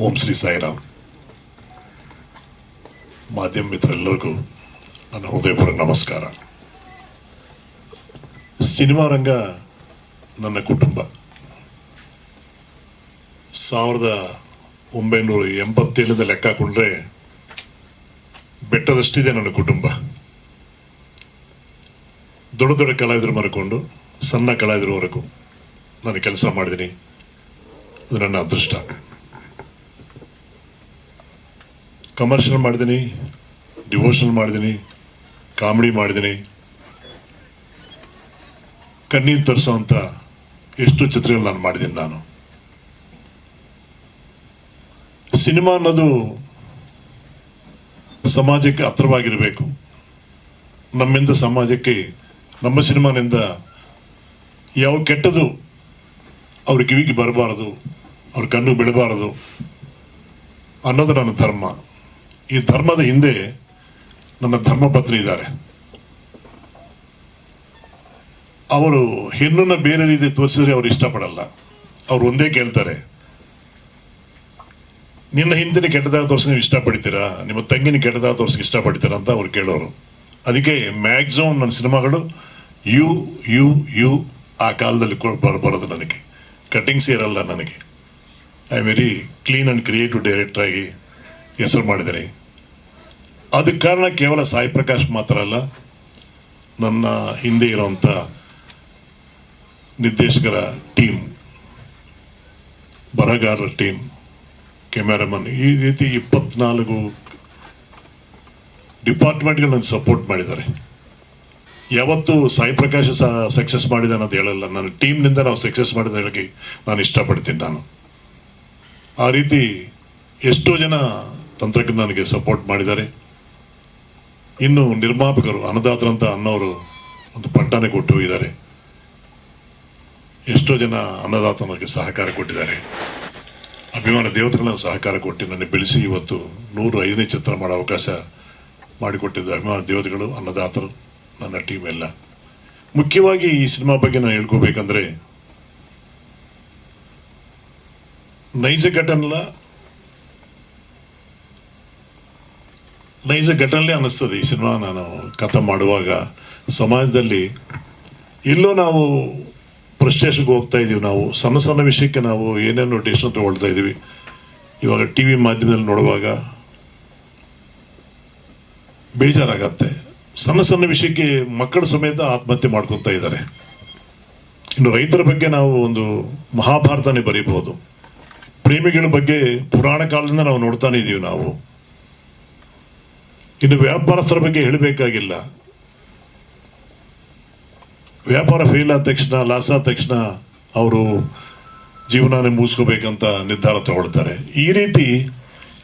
ಓಂ ಶ್ರೀ ಸಾಯಿರಾಮ್. ಮಾಧ್ಯಮ ಮಿತ್ರರೆಲ್ಲರಿಗೂ ನನ್ನ ಹೃದಯಪೂರ್ವ ನಮಸ್ಕಾರ. ಸಿನಿಮಾ ರಂಗ ನನ್ನ ಕುಟುಂಬ. ಸಾವಿರದ ಒಂಬೈನೂರ ಎಂಬತ್ತೇಳದ ಲೆಕ್ಕ ಹಾಕೊಂಡ್ರೆ ಬೆಟ್ಟದಷ್ಟಿದೆ ನನ್ನ ಕುಟುಂಬ. ದೊಡ್ಡ ದೊಡ್ಡ ಕಲಾವಿದರು ಮರ್ಕೊಂಡು ಸಣ್ಣ ಕಲಾವಿದರವರೆಗೂ ನಾನು ಕೆಲಸ ಮಾಡಿದ್ದೀನಿ. ಅದು ನನ್ನ ಅದೃಷ್ಟ. ಕಮರ್ಷಿಯಲ್ ಮಾಡಿದ್ದೀನಿ ಡಿವೋಷನಲ್ ಮಾಡಿದ್ದೀನಿ ಕಾಮಿಡಿ ಮಾಡಿದ್ದೀನಿ ಕಣ್ಣೀರು ಅಂತ ಎಷ್ಟು ಚಿತ್ರಗಳು ನಾನು ಮಾಡಿದ್ದೀನಿ ನಾನು. ಸಿನಿಮಾ ಅನ್ನೋದು ಸಮಾಜಕ್ಕೆ ಹತ್ರವಾಗಿರಬೇಕು. ನಮ್ಮಿಂದ ಸಮಾಜಕ್ಕೆ, ನಮ್ಮ ಸಿನಿಮಾನಿಂದ ಯಾವ ಕೆಟ್ಟದು ಅವ್ರ ಕಿವಿಗೆ ಬರಬಾರದು, ಅವ್ರ ಕಣ್ಣು ಬಿಡಬಾರದು ಅನ್ನೋದು ನನ್ನ ಧರ್ಮ. ಈ ಧರ್ಮದ ಹಿಂದೆ ನನ್ನ ಧರ್ಮಪತ್ನಿ ಇದ್ದಾರೆ. ಅವರು ಹೆಣ್ಣನ್ನು ಬೇರೆ ರೀತಿ ತೋರಿಸಿದ್ರೆ ಅವರು ಇಷ್ಟಪಡಲ್ಲ. ಅವ್ರು ಒಂದೇ ಕೇಳ್ತಾರೆ, ನಿನ್ನ ಹಿಂದಿನ ಕೆಟ್ಟದಾಗ ತೋರಿಸಿ ನೀವು ಇಷ್ಟಪಡ್ತೀರಾ? ನಿಮ್ಮ ತಂಗಿನ ಕೆಟ್ಟದಾಗ ತೋರಿಸಿ ಇಷ್ಟಪಡ್ತೀರಾ? ಅಂತ ಅವ್ರು ಕೇಳೋರು. ಅದಕ್ಕೆ ಮ್ಯಾಕ್ಸಿಮಮ್ ನನ್ನ ಸಿನಿಮಾಗಳು ಯು ಯು ಯು ಆ ಕಾಲದಲ್ಲಿ ಬರೋದು ನನಗೆ. ಕಟ್ಟಿಂಗ್ಸ್ ಇರಲ್ಲ ನನಗೆ. I very clean and creative director ಆಗಿ ಹೆಸರು ಮಾಡಿದರೆ. ಅದಕ್ಕೆ ಕಾರಣ ಕೇವಲ ಸಾಯಿ ಪ್ರಕಾಶ್ ಮಾತ್ರ ಅಲ್ಲ, ನನ್ನ ಹಿಂದೆ ಇರುವಂಥ ನಿರ್ದೇಶಕರ ಟೀಮ್, ಬರಹಗಾರರ ಟೀಮ್, ಕ್ಯಾಮೆರಾಮನ್, ಈ ರೀತಿ ಇಪ್ಪತ್ನಾಲ್ಕು ಡಿಪಾರ್ಟ್ಮೆಂಟ್ಗಳು ನನ್ನ ಸಪೋರ್ಟ್ ಮಾಡಿದ್ದಾರೆ. ಯಾವತ್ತು ಸಾಯಿ ಪ್ರಕಾಶ್ ಸಹ ಸಕ್ಸಸ್ ಮಾಡಿದೆ ಅನ್ನೋದು ಹೇಳಲ್ಲ. ನನ್ನ ಟೀಮ್ನಿಂದ ನಾವು ಸಕ್ಸಸ್ ಮಾಡಿದ ಹೇಳಕ್ಕೆ ನಾನು ಇಷ್ಟಪಡ್ತೀನಿ ನಾನು. ಆ ರೀತಿ ಎಷ್ಟೋ ಜನ ತಂತ್ರಜ್ಞ ನನಗೆ ಸಪೋರ್ಟ್ ಮಾಡಿದ್ದಾರೆ. ಇನ್ನು ನಿರ್ಮಾಪಕರು ಅನ್ನದಾತರಂತ ಅನ್ನೋರು ಒಂದು ಪಟ್ಟನೆ ಕೊಟ್ಟು ಹೋಗಿದ್ದಾರೆ. ಎಷ್ಟೋ ಜನ ಅನ್ನದಾತ ನನಗೆ ಸಹಕಾರ ಕೊಟ್ಟಿದ್ದಾರೆ. ಅಭಿಮಾನ ದೇವತೆಗಳ ಸಹಕಾರ ಕೊಟ್ಟು ನನಗೆ ಬೆಳೆಸಿ ಇವತ್ತು ನೂರು ಐದನೇ ಚಿತ್ರ ಮಾಡೋ ಅವಕಾಶ ಮಾಡಿಕೊಟ್ಟಿದ್ದು ಅಭಿಮಾನ ದೇವತೆಗಳು, ಅನ್ನದಾತರು, ನನ್ನ ಟೀಮ್ ಎಲ್ಲ. ಮುಖ್ಯವಾಗಿ ಈ ಸಿನಿಮಾ ಬಗ್ಗೆ ನಾನು ಹೇಳ್ಕೋಬೇಕಂದ್ರೆ, ನೈಜ ಘಟನಲ್ಲ ನೈಜ ಘಟನೆ ಅನ್ನಿಸ್ತದೆ ಈ ಸಿನಿಮಾ ನಾನು ಕಥೆ ಮಾಡುವಾಗ. ಸಮಾಜದಲ್ಲಿ ಇಲ್ಲೂ ನಾವು ಪ್ರಸ್ಟೇಷನ್ಗೆ ಹೋಗ್ತಾ ಇದ್ದೀವಿ. ನಾವು ಸಣ್ಣ ಸಣ್ಣ ವಿಷಯಕ್ಕೆ ನಾವು ಏನೇನು ಡಿಸಿಷನ್ ತಗೊಳ್ತಾ ಇದ್ದೀವಿ. ಇವಾಗ ಟಿ ವಿ ಮಾಧ್ಯಮದಲ್ಲಿ ನೋಡುವಾಗ ಬೇಜಾರಾಗತ್ತೆ. ಸಣ್ಣ ಸಣ್ಣ ವಿಷಯಕ್ಕೆ ಮಕ್ಕಳ ಸಮೇತ ಆತ್ಮಹತ್ಯೆ ಮಾಡ್ಕೊತಾ ಇದ್ದಾರೆ. ಇನ್ನು ರೈತರ ಬಗ್ಗೆ ನಾವು ಒಂದು ಮಹಾಭಾರತನೇ ಬರೀಬಹುದು. ಪ್ರೇಮಿಗಳ ಬಗ್ಗೆ ಪುರಾಣ ಕಾಲದಿಂದ ನಾವು ನೋಡ್ತಾನೆ ಇದೀವಿ ನಾವು. ಇನ್ನು ವ್ಯಾಪಾರಸ್ಥರ ಬಗ್ಗೆ ಹೇಳಬೇಕಾಗಿಲ್ಲ. ವ್ಯಾಪಾರ ಫೇಲ್ ಆದ ತಕ್ಷಣ, ಲಾಸ್ ಆದ ತಕ್ಷಣ ಅವರು ಜೀವನನೇ ಮುಗಿಸ್ಕೋಬೇಕಂತ ನಿರ್ಧಾರ ತಗೊಳ್ತಾರೆ. ಈ ರೀತಿ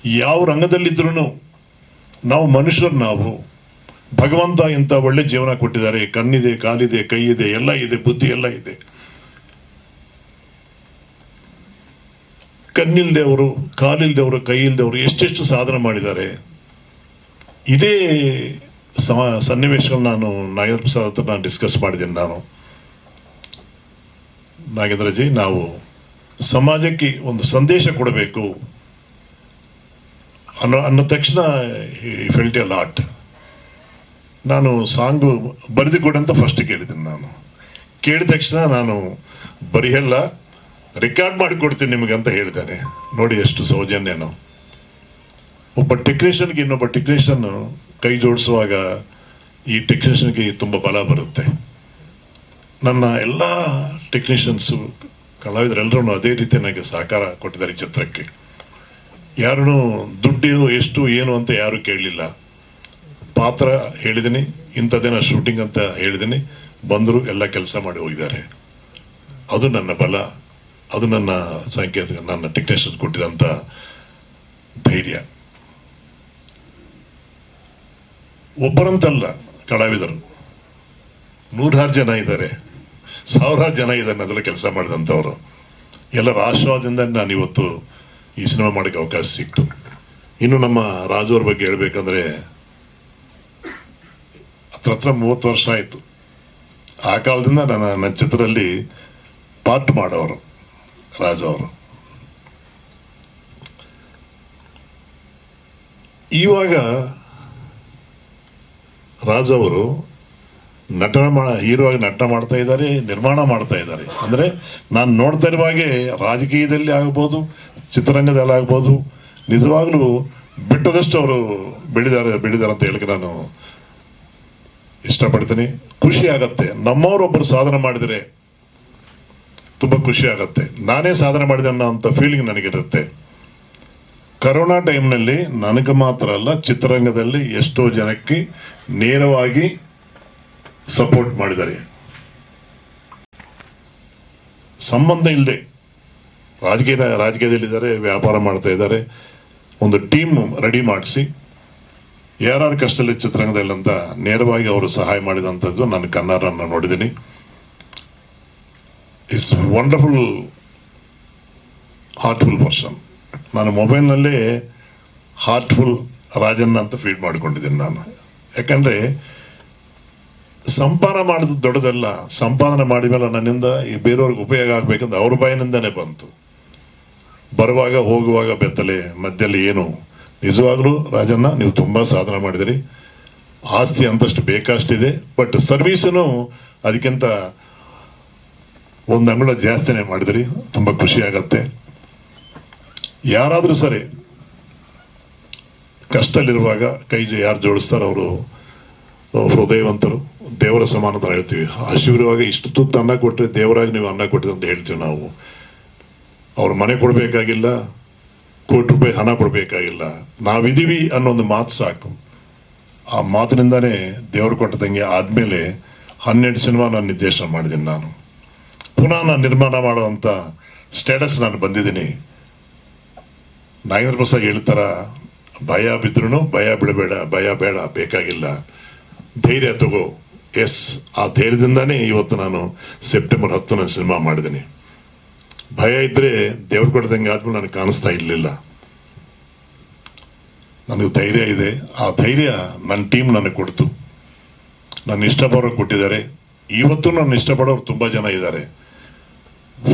ಯಾವ ರಂಗದಲ್ಲಿದ್ರೂ ನಾವು ಮನುಷ್ಯರು ನಾವು. ಭಗವಂತ ಇಂಥ ಒಳ್ಳೆ ಜೀವನ ಕೊಟ್ಟಿದ್ದಾರೆ. ಕಣ್ಣಿದೆ, ಕಾಲಿದೆ ಕೈ ಇದೆ ಎಲ್ಲ ಇದೆ, ಬುದ್ಧಿ ಎಲ್ಲ ಇದೆ. ಕಣ್ಣಿಲ್ದೇವರು ಕಾಲಿಲ್ದೇವರು ಕೈ ಇಲ್ದೇವರು ಎಷ್ಟೆಷ್ಟು ಸಾಧನೆ ಮಾಡಿದ್ದಾರೆ. ಇದೇ ಸಮ, ಸನ್ನಿವೇಶಗಳನ್ನ ನಾನು ನಾಗೇಂದ್ರ ಪ್ರಸಾದ್ ಹತ್ರ ನಾನು ಡಿಸ್ಕಸ್ ಮಾಡಿದ್ದೀನಿ ನಾನು. ನಾಗೇಂದ್ರಜಿ, ನಾವು ಸಮಾಜಕ್ಕೆ ಒಂದು ಸಂದೇಶ ಕೊಡಬೇಕು ಅನ್ನೋ ಅನ್ನೋ ತಕ್ಷಣ ಫೆಲ್ಟ್ ಎ ಲಾಟ್ ನಾನು ಸಾಂಗು ಬರೆದು ಅಂತ ಫಸ್ಟ್ ಕೇಳಿದ್ದೀನಿ ನಾನು. ಕೇಳಿದ ತಕ್ಷಣ ನಾನು ಬರೆಯಲ್ಲ ರೆಕಾರ್ಡ್ ಮಾಡಿಕೊಡ್ತೀನಿ ನಿಮಗೆ ಅಂತ ಹೇಳಿದ್ದಾನೆ ನೋಡಿ ಎಷ್ಟು ಸೌಜನ್ಯನು. ಒಬ್ಬ ಟೆಕ್ನಿಷಿಯನ್ಗೆ ಇನ್ನೊಬ್ಬ ಟೆಕ್ನಿಷಿಯನ್ ಕೈ ಜೋಡಿಸುವಾಗ ಈ ಟೆಕ್ನಿಷಿಯನ್ಗೆ ತುಂಬ ಬಲ ಬರುತ್ತೆ. ನನ್ನ ಎಲ್ಲ ಟೆಕ್ನಿಷಿಯನ್ಸು ಕಲಾವಿದರೆಲ್ಲರೂ ಅದೇ ರೀತಿ ನನಗೆ ಸಹಕಾರ ಕೊಟ್ಟಿದ್ದಾರೆ ಚಿತ್ರಕ್ಕೆ ಯಾರೂ ದುಡ್ಡು ಎಷ್ಟು, ಏನು ಅಂತ ಯಾರು ಕೇಳಲಿಲ್ಲ. ಪಾತ್ರ ಹೇಳಿದ್ದೀನಿ ಇಂಥದ್ದೇನ ಶೂಟಿಂಗ್ ಅಂತ ಹೇಳಿದ್ದೀನಿ. ಬಂದರು ಎಲ್ಲ ಕೆಲಸ ಮಾಡಿ ಹೋಗಿದ್ದಾರೆ. ಅದು ನನ್ನ ಬಲ, ಅದು ನನ್ನ ಸಂಕೇತ, ನನ್ನ ಟೆಕ್ನಿಷಿಯನ್ ಕೊಟ್ಟಿದಂಥ ಧೈರ್ಯ. ಒಬ್ಬರಂತಲ್ಲ ಕಲಾವಿದರು. ನೂರಾರು ಜನ ಇದ್ದಾರೆ. ಸಾವಿರಾರು ಜನ ಇದ್ದಾರೆ ಅದರಲ್ಲಿ ಕೆಲಸ ಮಾಡಿದಂಥವ್ರು. ಎಲ್ಲರ ಆಶೀರ್ವಾದದಿಂದ ನಾನು ಇವತ್ತು ಈ ಸಿನಿಮಾ ಮಾಡೋಕ್ಕೆ ಅವಕಾಶ ಸಿಕ್ತು. ಇನ್ನು ನಮ್ಮ ರಾಜು ಅವ್ರ ಬಗ್ಗೆ ಹೇಳಬೇಕಂದ್ರೆ ಹತ್ರ ಹತ್ರ ಮೂವತ್ತು ವರ್ಷ ಆಯಿತು. ಆ ಕಾಲದಿಂದ ನನ್ನ ನನ್ನ ಚಿತ್ರದಲ್ಲಿ ಪಾರ್ಟ್ ಮಾಡೋರು ರಾಜು ಅವರು. ಇವಾಗ ರಾಜ್ ಅವರು ನಟನ ಮಾ, ಹೀರೋ ಆಗಿ ನಟನ ಮಾಡ್ತಾ ಇದ್ದಾರೆ, ನಿರ್ಮಾಣ ಮಾಡ್ತಾ ಇದ್ದಾರೆ. ಅಂದರೆ ನಾನು ನೋಡ್ತಾ ಇರುವಾಗೆ ರಾಜಕೀಯದಲ್ಲಿ ಆಗ್ಬೋದು, ಚಿತ್ರರಂಗದಲ್ಲಿ ಆಗ್ಬೋದು, ನಿಜವಾಗ್ಲೂ ಬಿಟ್ಟದಷ್ಟು ಅವರು ಬೆಳೆದಾರೆ ಬೆಳೆದಾರೆ ಅಂತ ಹೇಳಕ್ಕೆ ನಾನು ಇಷ್ಟಪಡ್ತೀನಿ. ಖುಷಿ ಆಗತ್ತೆ. ನಮ್ಮವರೊಬ್ಬರು ಸಾಧನೆ ಮಾಡಿದರೆ ತುಂಬ ಖುಷಿ ಆಗತ್ತೆ. ನಾನೇ ಸಾಧನೆ ಮಾಡಿದೆ ಅನ್ನೋ ಅಂತ ಫೀಲಿಂಗ್ ನನಗಿರುತ್ತೆ. ಕರೋನಾ ಟೈಮ್ನಲ್ಲಿ ನನಗೆ ಮಾತ್ರ ಅಲ್ಲ, ಚಿತ್ರರಂಗದಲ್ಲಿ ಎಷ್ಟೋ ಜನಕ್ಕೆ ನೇರವಾಗಿ ಸಪೋರ್ಟ್ ಮಾಡಿದ್ದಾರೆ. ಸಂಬಂಧ ಇಲ್ಲದೆ ರಾಜಕೀಯ, ರಾಜಕೀಯದಲ್ಲಿದ್ದಾರೆ, ವ್ಯಾಪಾರ ಮಾಡ್ತಾ ಇದ್ದಾರೆ. ಒಂದು ಟೀಮ್ ರೆಡಿ ಮಾಡಿಸಿ ಯಾರು ಕಷ್ಟದಲ್ಲಿ ಚಿತ್ರರಂಗದಲ್ಲಿ ಅಂತ ನೇರವಾಗಿ ಅವರು ಸಹಾಯ ಮಾಡಿದಂಥದ್ದು ನಾನು ಕನ್ನಡನ ನೋಡಿದ್ದೀನಿ. ಇಟ್ಸ್ ವಂಡರ್ಫುಲ್ ಹಾರ್ಟ್ಫುಲ್ ಪರ್ಸನ್ ನಾನು ಮೊಬೈಲ್ನಲ್ಲೇ ಹಾರ್ಟ್ಫುಲ್ ರಾಜನ್ ಅಂತ ಫೀಡ್ ಮಾಡಿಕೊಂಡಿದ್ದೀನಿ ನಾನು. ಯಾಕಂದ್ರೆ, ಸಂಪಾದನೆ ಮಾಡಿದ ದೊಡ್ಡದಲ್ಲ, ಸಂಪಾದನೆ ಮಾಡಿದ್ಮೇಲೆ ನನ್ನಿಂದ ಈ ಬೇರೆಯವ್ರಿಗೆ ಉಪಯೋಗ ಆಗಬೇಕಂತ ಅವ್ರ ಬಾಯಿನಿಂದನೇ ಬಂತು. ಬರುವಾಗ ಹೋಗುವಾಗ ಬೆತ್ತಲೆ, ಮಧ್ಯದಲ್ಲಿ ಏನು? ನಿಜವಾಗ್ಲೂ ರಾಜಣ್ಣ, ನೀವು ತುಂಬಾ ಸಾಧನೆ ಮಾಡಿದಿರಿ. ಆಸ್ತಿ ಅಂತಷ್ಟು ಬೇಕಷ್ಟಿದೆ ಬಟ್ ಸರ್ವೀಸನು ಅದಕ್ಕಿಂತ ಒಂದು ಅಂಗಳ ಜಾಸ್ತಿನೇ ಮಾಡಿದಿರಿ. ತುಂಬಾ ಖುಷಿ ಆಗತ್ತೆ. ಯಾರಾದರೂ ಸರಿ ಕಷ್ಟದಲ್ಲಿರುವಾಗ ಕೈ ಯಾರು ಜೋಡಿಸ್ತಾರೋ ಅವರು ಹೃದಯವಂತರು, ದೇವರ ಸಮಾನ ಹೇಳ್ತೀವಿ. ಹಸಿವಿರುವಾಗ ಇಷ್ಟು ತುತ್ತು ಅನ್ನ ಕೊಟ್ಟರೆ ದೇವರಾಗಿ ನೀವು ಅನ್ನ ಕೊಟ್ಟಿದೆ ಅಂತ ಹೇಳ್ತೀವಿ ನಾವು. ಅವ್ರು ಮನೆ ಕೊಡಬೇಕಾಗಿಲ್ಲ, ಕೋಟಿ ರೂಪಾಯಿ ಹಣ ಕೊಡಬೇಕಾಗಿಲ್ಲ. ನಾವಿದ್ದೀವಿ ಅನ್ನೋ ಒಂದು ಮಾತು ಸಾಕು. ಆ ಮಾತಿನಿಂದಾನೇ ದೇವರು ಕೊಟ್ಟದಂಗೆ ಆದಮೇಲೆ ಹನ್ನೆರಡು ಸಿನಿಮಾ ನಾನು ನಿರ್ದೇಶನ ಮಾಡಿದ್ದೀನಿ ನಾನು. ಪುನಃ ನಾನು ನಿರ್ಮಾಣ ಮಾಡುವಂಥ ಸ್ಟೇಟಸ್ ನಾನು ಬಂದಿದ್ದೀನಿ. ನಾಗೇಂದ್ರ ಪ್ರಸಾದ್ ಹೇಳ್ತಾರ ಭಯ ಬಿದ್ರೂ ಭಯ ಬಿಡಬೇಡ, ಭಯ ಬೇಡ, ಬೇಕಾಗಿಲ್ಲ. ಧೈರ್ಯ ತಗೋ. ಎಸ್, ಆ ಧೈರ್ಯದಿಂದಾನೇ ಇವತ್ತು ನಾನು ಸೆಪ್ಟೆಂಬರ್ ಹತ್ತು ನಾನು ಸಿನಿಮಾ ಮಾಡಿದ್ದೀನಿ. ಭಯ ಇದ್ರೆ ದೇವ್ರ ಕೊಡ್ದಂಗೆ ಆದ್ಮೇಲೆ ನನಗೆ ಕಾಣಿಸ್ತಾ ಇರಲಿಲ್ಲ. ನನಗೆ ಧೈರ್ಯ ಇದೆ. ಆ ಧೈರ್ಯ ನನ್ನ ಟೀಮ್ ನನಗೆ ಕೊಡ್ತು. ನನ್ನ ಇಷ್ಟಪಡೋರು ಕೊಟ್ಟಿದ್ದಾರೆ. ಇವತ್ತು ನನ್ನ ಇಷ್ಟಪಡೋರು ತುಂಬಾ ಜನ ಇದ್ದಾರೆ.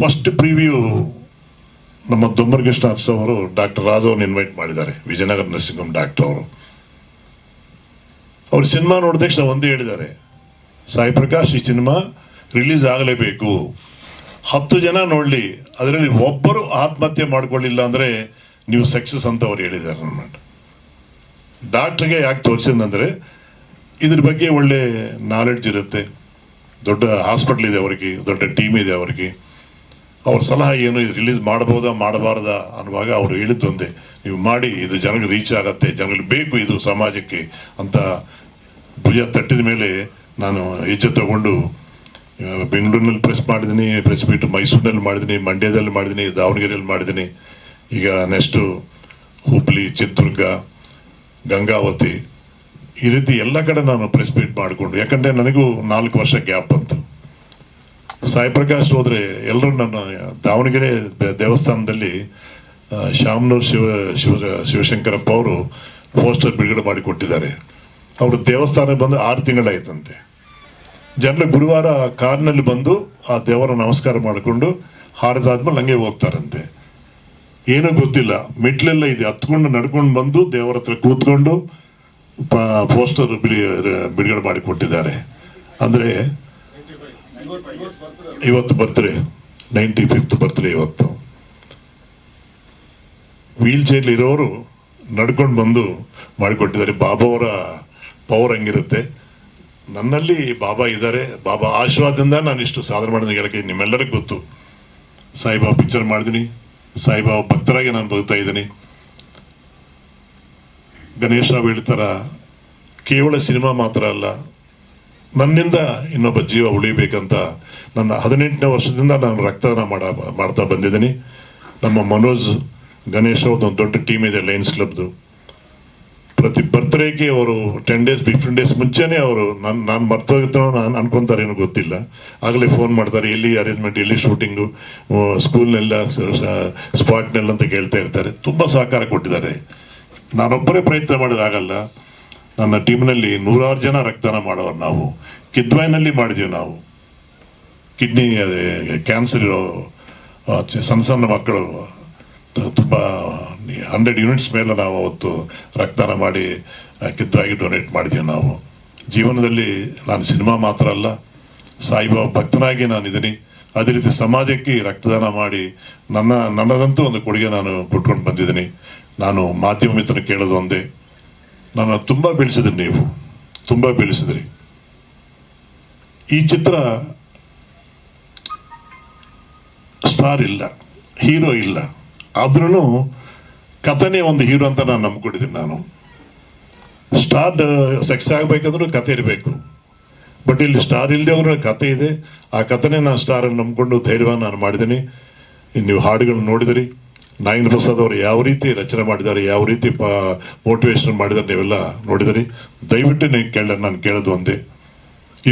ಫಸ್ಟ್ ಪ್ರಿವ್ಯೂ ನಮ್ಮ ದುಮ್ಮರ್ಕೃಷ್ಣ ಅರ್ಸ್ ಅವರು ಡಾಕ್ಟರ್ ಅವ್ರನ್ನ ಇನ್ವೈಟ್ ಮಾಡಿದ್ದಾರೆ. ವಿಜಯನಗರ ನರ್ಸಿಂಗ್ ಹೋಮ್ ಡಾಕ್ಟರ್ ಅವರು. ಅವ್ರು ಸಿನಿಮಾ ನೋಡಿದ ತಕ್ಷಣ ಒಂದೇ ಹೇಳಿದ್ದಾರೆ. ಸಾಯಿ ಪ್ರಕಾಶ್ ಈ ಸಿನಿಮಾ ರಿಲೀಸ್ ಆಗಲೇಬೇಕು. ಹತ್ತು ಜನ ನೋಡಲಿ, ಅದರಲ್ಲಿ ಒಬ್ಬರು ಆತ್ಮಹತ್ಯೆ ಮಾಡಿಕೊಳ್ಳಿಲ್ಲ ಅಂದರೆ ನೀವು ಸಕ್ಸಸ್ ಅಂತ ಅವ್ರು ಹೇಳಿದ್ದಾರೆ ನನ್ನ ಡಾಕ್ಟ್ರಿಗೆ ಯಾಕೆ ತೋರಿಸಿದ್ರೆ ಇದ್ರ ಬಗ್ಗೆ ಒಳ್ಳೆ ನಾಲೆಡ್ಜ್ ಇರುತ್ತೆ. ದೊಡ್ಡ ಹಾಸ್ಪಿಟ್ಲ್ ಇದೆ ಅವರಿಗೆ, ದೊಡ್ಡ ಟೀಮ್ ಇದೆ ಅವರಿಗೆ. ಅವ್ರ ಸಲಹೆ ಏನು ಇದು ರಿಲೀಸ್ ಮಾಡಬಹುದಾ, ಮಾಡಬಾರ್ದಾ ಅನ್ನುವಾಗ ಅವರು ಹೇಳಿದ್ದೊಂದೇ ನೀವು ಮಾಡಿ, ಇದು ಜನಗಳಿಗೆ ರೀಚ್ ಆಗತ್ತೆ, ಜನಗಳಿಗೆ ಬೇಕು ಇದು ಸಮಾಜಕ್ಕೆ ಅಂತ ಭುಜ ತಟ್ಟಿದ ಮೇಲೆ ನಾನು ಹೆಜ್ಜೆ ತಗೊಂಡು ಬೆಂಗಳೂರಿನಲ್ಲಿ ಪ್ರೆಸ್ ಮಾಡಿದ್ದೀನಿ ಪ್ರೆಸ್ ಮೀಟ್ ಮೈಸೂರಿನಲ್ಲಿ ಮಾಡಿದ್ದೀನಿ, ಮಂಡ್ಯದಲ್ಲಿ ಮಾಡಿದ್ದೀನಿ, ದಾವಣಗೆರೆಯಲ್ಲಿ ಮಾಡಿದ್ದೀನಿ. ಈಗ ನೆಕ್ಸ್ಟು ಹುಬ್ಳಿ, ಚಿತ್ರದುರ್ಗ, ಗಂಗಾವತಿ, ಈ ರೀತಿ ಎಲ್ಲ ಕಡೆ ನಾನು ಪ್ರೆಸ್ ಮೀಟ್ ಮಾಡಿಕೊಂಡು, ಯಾಕಂದರೆ ನನಗೂ ನಾಲ್ಕು ವರ್ಷ ಗ್ಯಾಪ್ ಬಂತು. ಸಾಯಿ ಪ್ರಕಾಶ್ ಹೋದ್ರೆ ಎಲ್ಲರೂ ನನ್ನ ದಾವಣಗೆರೆ ದೇವಸ್ಥಾನದಲ್ಲಿ ಶಾಮನೂರು ಶಿವ ಶಿವ, ಶಿವಶಂಕರಪ್ಪ ಅವರು ಪೋಸ್ಟರ್ ಬಿಡುಗಡೆ ಮಾಡಿ ಕೊಟ್ಟಿದ್ದಾರೆ. ಅವರು ದೇವಸ್ಥಾನ ಬಂದು ಆರು ತಿಂಗಳಾಯ್ತಂತೆ. ಜನರು ಗುರುವಾರ ಕಾರ್ನಲ್ಲಿ ಬಂದು ಆ ದೇವರ ನಮಸ್ಕಾರ ಮಾಡಿಕೊಂಡು ಹಾರದಾದ್ಮೇಲೆ ಹಂಗೆ ಹೋಗ್ತಾರಂತೆ. ಏನೂ ಗೊತ್ತಿಲ್ಲ. ಮೆಟ್ಲೆಲ್ಲ ಇದೆ. ಹತ್ಕೊಂಡು ನಡ್ಕೊಂಡು ಬಂದು ದೇವರ ಹತ್ರ ಕೂತ್ಕೊಂಡು ಪೋಸ್ಟರ್ ಬಿಡುಗಡೆ ಮಾಡಿಕೊಟ್ಟಿದ್ದಾರೆ ಅಂದ್ರೆ ಇವತ್ತು ಬರ್ತ್ಡೇ ನೈಂಟಿ ಫಿಫ್ತ್ ಬರ್ತ್ಡೇ ಇವತ್ತು ವೀಲ್ ಚೇರ್ ಇರೋರು ನಡ್ಕೊಂಡು ಬಂದು ಮಾಡಿಕೊಟ್ಟಿದ್ದಾರೆ. ಬಾಬಾ ಅವರ ಪವರ್ ಹಂಗಿರುತ್ತೆ. ನನ್ನಲ್ಲಿ ಬಾಬಾ ಇದ್ದಾರೆ. ಬಾಬಾ ಆಶೀರ್ವಾದದಿಂದ ನಾನು ಇಷ್ಟು ಸಾಧನೆ ಮಾಡಿದ ಹೇಳಕ್ಕೆ ನಿಮ್ಮೆಲ್ಲರಿಗೂ ಗೊತ್ತು. ಸಾಯಿಬಾಬಾ ಪಿಕ್ಚರ್ ಮಾಡಿದ್ದೀನಿ ಸಾಯಿಬಾಬಾ ಭಕ್ತರಾಗಿ ನಾನು ಬದುಕ್ತಾ ಇದ್ದೀನಿ. ಗಣೇಶ ಹೇಳ್ತಾರ ಕೇವಲ ಸಿನಿಮಾ ಮಾತ್ರ ಅಲ್ಲ ನನ್ನಿಂದ ಇನ್ನೊಬ್ಬ ಜೀವ ಉಳಿಬೇಕಂತ ನನ್ನ ಹದಿನೆಂಟನೇ ವರ್ಷದಿಂದ ನಾನು ರಕ್ತದಾನ ಮಾಡ, ಮಾಡ್ತಾ ಬಂದಿದ್ದೀನಿ. ನಮ್ಮ ಮನೋಜ್ ಗಣೇಶ್ ಅವ್ರದ್ದು ಒಂದು ದೊಡ್ಡ ಟೀಮ್ ಇದೆ ಲಯನ್ಸ್ ಕ್ಲಬ್ದು ಪ್ರತಿ ಬರ್ತ್ಡೇಗೆ ಅವರು ಟೆನ್ ಡೇಸ್ ಫಿಫ್ಟೀನ್ ಡೇಸ್ ಮುಂಚೆನೆ ಅವರು ನಾನು ನಾನು ಮರ್ತೋಗಿತ್ತು ನಾನು ಅನ್ಕೊಂತಾರೆ, ಏನೋ ಗೊತ್ತಿಲ್ಲ. ಆಗಲೇ ಫೋನ್ ಮಾಡ್ತಾರೆ, ಎಲ್ಲಿ ಅರೇಂಜ್ಮೆಂಟ್ ಎಲ್ಲಿ ಶೂಟಿಂಗು ಸ್ಕೂಲ್ನೆಲ್ಲ ಸ್ಪಾಟ್ನೆಲ್ಲ ಅಂತ ಕೇಳ್ತಾ ಇರ್ತಾರೆ. ತುಂಬ ಸಹಕಾರ ಕೊಟ್ಟಿದ್ದಾರೆ. ನಾನೊಬ್ಬರೇ ಪ್ರಯತ್ನ ಮಾಡಿದ್ರೆ ಆಗಲ್ಲ. ನನ್ನ ಟೀಮ್ನಲ್ಲಿ ನೂರಾರು ಜನ ರಕ್ತದಾನ ಮಾಡೋರು ನಾವು. ಕಿದ್ವಾಯ್ನಲ್ಲಿ ಮಾಡಿದೀವಿ ನಾವು. ಕಿಡ್ನಿ ಕ್ಯಾನ್ಸರ್ ಇರೋ ಸಣ್ಣ ಸಣ್ಣ ಮಕ್ಕಳು ತುಂಬ ಹಂಡ್ರೆಡ್ ಯೂನಿಟ್ಸ್ ಮೇಲೆ ನಾವು ಅವತ್ತು ರಕ್ತದಾನ ಮಾಡಿ ಕಿದ್ವಾಗಿ ಡೊನೇಟ್ ಮಾಡಿದ್ದೀವಿ ನಾವು. ಜೀವನದಲ್ಲಿ ನಾನು ಸಿನಿಮಾ ಮಾತ್ರ ಅಲ್ಲ, ಸಾಯಿಬಾಬಾ ಭಕ್ತನಾಗಿ ನಾನು ಇದೀನಿ. ಅದೇ ರೀತಿ ಸಮಾಜಕ್ಕೆ ರಕ್ತದಾನ ಮಾಡಿ, ನನ್ನ, ನನ್ನದಂತೂ ಒಂದು ಕೊಡುಗೆ ನಾನು ಕೊಟ್ಕೊಂಡು ಬಂದಿದ್ದೀನಿ. ನಾನು ಮಾಧ್ಯಮ ಮಿತ್ರ ಕೇಳೋದು ಒಂದೇ. ನನ್ನ ತುಂಬ ಬೆಳೆಸಿದ್ರಿ ನೀವು. ತುಂಬ ಬೆಳೆಸಿದ್ರಿ. ಈ ಚಿತ್ರ ಸ್ಟಾರ್ ಇಲ್ಲ ಹೀರೋ ಇಲ್ಲ. ಆದ್ರೂ ಕಥೆನೇ ಒಂದು ಹೀರೋ ಅಂತ ನಾನು ನಂಬ್ಕೊಂಡಿದ್ದೀನಿ ನಾನು. ಸ್ಟಾರ್ ಸಕ್ಸಸ್ ಆಗಬೇಕಂದ್ರೂ ಕತೆ ಇರಬೇಕು. ಬಟ್ ಇಲ್ಲಿ ಸ್ಟಾರ್ ಇಲ್ಲದೆ ಅವರ ಕತೆ ಇದೆ. ಆ ಕಥೆನೇ ನಾನು ಸ್ಟಾರ್ ನಂಬಿಕೊಂಡು ಧೈರ್ಯವನ್ನು ನಾನು ಮಾಡಿದ್ದೀನಿ. ನೀವು ಹಾಡುಗಳನ್ನ ನೋಡಿದಿರಿ. ನಾಗೇಂದ್ರ ಪ್ರಸಾದ್ ಅವರು ಯಾವ ರೀತಿ ರಚನೆ ಮಾಡಿದ್ದಾರೆ, ಯಾವ ರೀತಿ ಮೋಟಿವೇಶನ್ ಮಾಡಿದ್ದಾರೆ ನೀವೆಲ್ಲ ನೋಡಿದಿರಿ? ದಯವಿಟ್ಟು ನೀವು ಕೇಳ, ನಾನು ಕೇಳೋದು ಒಂದೇ.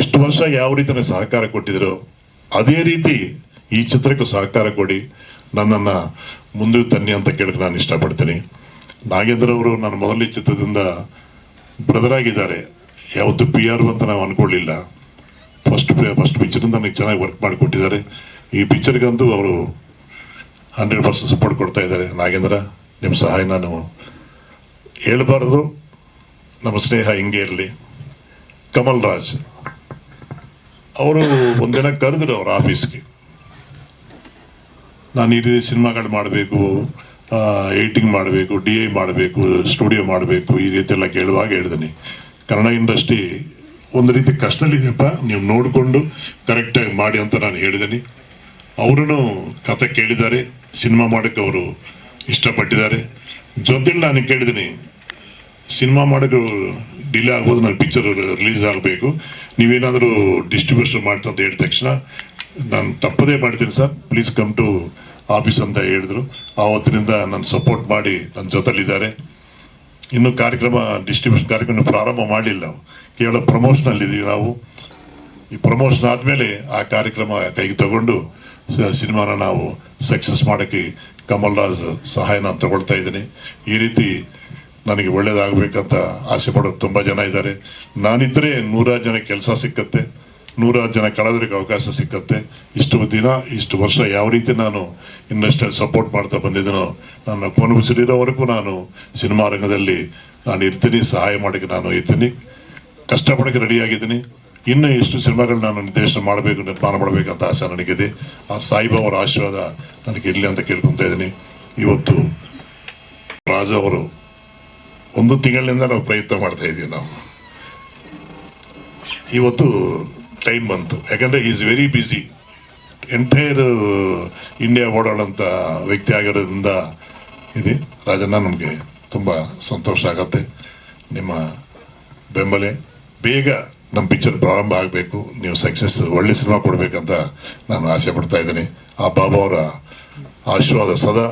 ಇಷ್ಟು ವರ್ಷ ಯಾವ ರೀತಿ ನನಗೆ ಸಹಕಾರ ಕೊಟ್ಟಿದ್ರು, ಅದೇ ರೀತಿ ಈ ಚಿತ್ರಕ್ಕೂ ಸಹಕಾರ ಕೊಡಿ. ನನ್ನನ್ನು ಮುಂದೆ ತನ್ನಿ ಅಂತ ಕೇಳಕ್ಕೆ ನಾನು ಇಷ್ಟಪಡ್ತೀನಿ. ನಾಗೇಂದ್ರ ಅವರು ನನ್ನ ಮೊದಲ ಚಿತ್ರದಿಂದ ಬ್ರದರ್ ಆಗಿದ್ದಾರೆ. ಯಾವತ್ತು ಪಿ ಆರ್ ಅಂತ ನಾವು ಅನ್ಕೊಳ್ಳಿಲ್ಲ. ಫಸ್ಟ್ ಫಸ್ಟ್ ಪಿಕ್ಚರಿಂದ ನನಗೆ ಚೆನ್ನಾಗಿ ವರ್ಕ್ ಮಾಡಿಕೊಟ್ಟಿದ್ದಾರೆ. ಈ ಪಿಕ್ಚರ್ಗಂತೂ ಅವರು ಹಂಡ್ರೆಡ್ ಪರ್ಸೆಂಟ್ ಸಪೋರ್ಟ್ ಕೊಡ್ತಾ ಇದ್ದಾರೆ. ನಾಗೇಂದ್ರ ನಿಮ್ಮ ಸಹಾಯ ನಾನು ಹೇಳಬಾರ್ದು. ನಮ್ಮ ಸ್ನೇಹ ಹಿಂಗೆ ಇರಲಿ. ಕಮಲ್ ರಾಜ್, ಅವರು ಒಂದಿನ ಕರೆದ್ರು ಅವ್ರ ಆಫೀಸ್ಗೆ. ನಾನು ಈ ರೀತಿ ಸಿನಿಮಾಗಳು ಮಾಡಬೇಕು ಏಟಿಂಗ್ ಮಾಡಬೇಕು ಡಿ ಐ ಮಾಡಬೇಕು ಸ್ಟುಡಿಯೋ ಮಾಡಬೇಕು, ಈ ರೀತಿ ಎಲ್ಲ ಕೇಳುವಾಗ ಹೇಳಿದ್ದೀನಿ ಕನ್ನಡ ಇಂಡಸ್ಟ್ರಿ ಒಂದು ರೀತಿ ಕಷ್ಟದಲ್ಲಿದೆಯಪ್ಪ, ನೀವು ನೋಡಿಕೊಂಡು ಕರೆಕ್ಟಾಗಿ ಮಾಡಿ ಅಂತ ನಾನು ಹೇಳಿದ್ದೀನಿ ಅವರು ಕತೆ ಕೇಳಿದ್ದಾರೆ, ಸಿನಿಮಾ ಮಾಡೋಕ್ಕೆ ಅವರು ಇಷ್ಟಪಟ್ಟಿದ್ದಾರೆ. ಜೊತೆಲಿ ನಾನು ಕೇಳಿದ್ದೀನಿ, ಸಿನಿಮಾ ಮಾಡೋಕ್ಕೆ ಡಿಲೇ ಆಗ್ಬೋದು ನನ್ನ ಪಿಕ್ಚರ್ ರಿಲೀಸ್ ಆಗಬೇಕು. ನೀವೇನಾದರೂ ಡಿಸ್ಟ್ರಿಬ್ಯೂಷನ್ ಮಾಡ್ತಾ ಅಂತ ಹೇಳಿದ ತಕ್ಷಣ ನಾನು ತಪ್ಪದೇ ಮಾಡ್ತೀನಿ sir. Please come to office ಅಂತ ಹೇಳಿದ್ರು. ಆವತ್ತಿನಿಂದ ನಾನು ಸಪೋರ್ಟ್ ಮಾಡಿ ನನ್ನ ಜೊತೆಲಿದ್ದಾರೆ. ಇನ್ನು ಕಾರ್ಯಕ್ರಮ ಡಿಸ್ಟ್ರಿಬ್ಯೂಷನ್ ಕಾರ್ಯಕ್ರಮ ಪ್ರಾರಂಭ ಮಾಡಲಿಲ್ಲ. ಕೇವಲ ಪ್ರಮೋಷನಲ್ಲಿದ್ದೀವಿ ನಾವು. ಈ ಪ್ರಮೋಷನ್ ಆದಮೇಲೆ ಆ ಕಾರ್ಯಕ್ರಮ ಕೈಗೆ ತಗೊಂಡು ಸಿನಿಮಾನ ನಾವು ಸಕ್ಸಸ್ ಮಾಡೋಕ್ಕೆ ಕಮಲ್ ರಾಜ್ ಸಹಾಯ ನಾನು ತಗೊಳ್ತಾ ಇದ್ದೀನಿ. ಈ ರೀತಿ ನನಗೆ ಒಳ್ಳೇದಾಗಬೇಕಂತ ಆಸೆ ಪಡೋದು ತುಂಬ ಜನ ಇದ್ದಾರೆ. ನಾನಿದ್ದರೆ ನೂರಾರು ಜನ ಕೆಲಸ ಸಿಕ್ಕತ್ತೆ. ನೂರಾರು ಜನ ಕಳೆದ್ರಿಗೆ ಅವಕಾಶ ಸಿಕ್ಕತ್ತೆ. ಇಷ್ಟು ದಿನ, ಇಷ್ಟು ವರ್ಷ ಯಾವ ರೀತಿ ನಾನು ಇಂಡಸ್ಟ್ರಿಯಲ್ಲಿ ಸಪೋರ್ಟ್ ಮಾಡ್ತಾ ಬಂದಿದ್ದೀನೋ, ನನ್ನ ಕೊನೆಬಿಸಿಲಿರೋವರೆಗೂ ನಾನು ಸಿನಿಮಾ ರಂಗದಲ್ಲಿ ನಾನು ಇರ್ತೀನಿ, ಸಹಾಯ ಮಾಡೋಕ್ಕೆ ನಾನು ಇರ್ತೀನಿ. ಕಷ್ಟಪಡೋಕ್ಕೆ ರೆಡಿಯಾಗಿದ್ದೀನಿ ಇನ್ನು ಎಷ್ಟು ಸಿನಿಮಾಗಳು ನಾನು ನಿರ್ದೇಶನ ಮಾಡಬೇಕು, ನಿರ್ಮಾಣ ಮಾಡಬೇಕಂತ ಆಸೆ ನನಗಿದೆ. ಆ ಸಾಯಿಬಾ ಅವರ ಆಶೀರ್ವಾದ ನನಗೆ ಇರಲಿ ಅಂತ ಕೇಳ್ಕೊತಾ ಇದ್ದೀನಿ. ಇವತ್ತು ರಾಜ ಅವರು ಒಂದು ತಿಂಗಳಿನಿಂದ ನಾವು ಪ್ರಯತ್ನ ಮಾಡ್ತಾ ಇದ್ದೀವಿ ನಾವು. ಇವತ್ತು ಟೈಮ್ ಬಂತು. ಯಾಕಂದ್ರೆ is very busy entire India ಓಡಾಡೋಂಥ ವ್ಯಕ್ತಿ ಆಗಿರೋದ್ರಿಂದ ಇದೆ ರಾಜಣ್ಣ ನಮಗೆ ತುಂಬ ಸಂತೋಷ ಆಗತ್ತೆ. ನಿಮ್ಮ ಬೆಂಬಲೆ. ಬೇಗ ನಮ್ಮ ಪಿಕ್ಚರ್ ಪ್ರಾರಂಭ ಆಗಬೇಕು, ನೀವು ಸಕ್ಸಸ್ ಒಳ್ಳೆ ಸಿನಿಮಾ ಕೊಡಬೇಕಂತ ನಾನು ಆಸೆ ಪಡ್ತಾ ಇದ್ದೀನಿ. ಆ ಬಾಬಾ ಅವರ ಆಶೀರ್ವಾದ ಸದಾ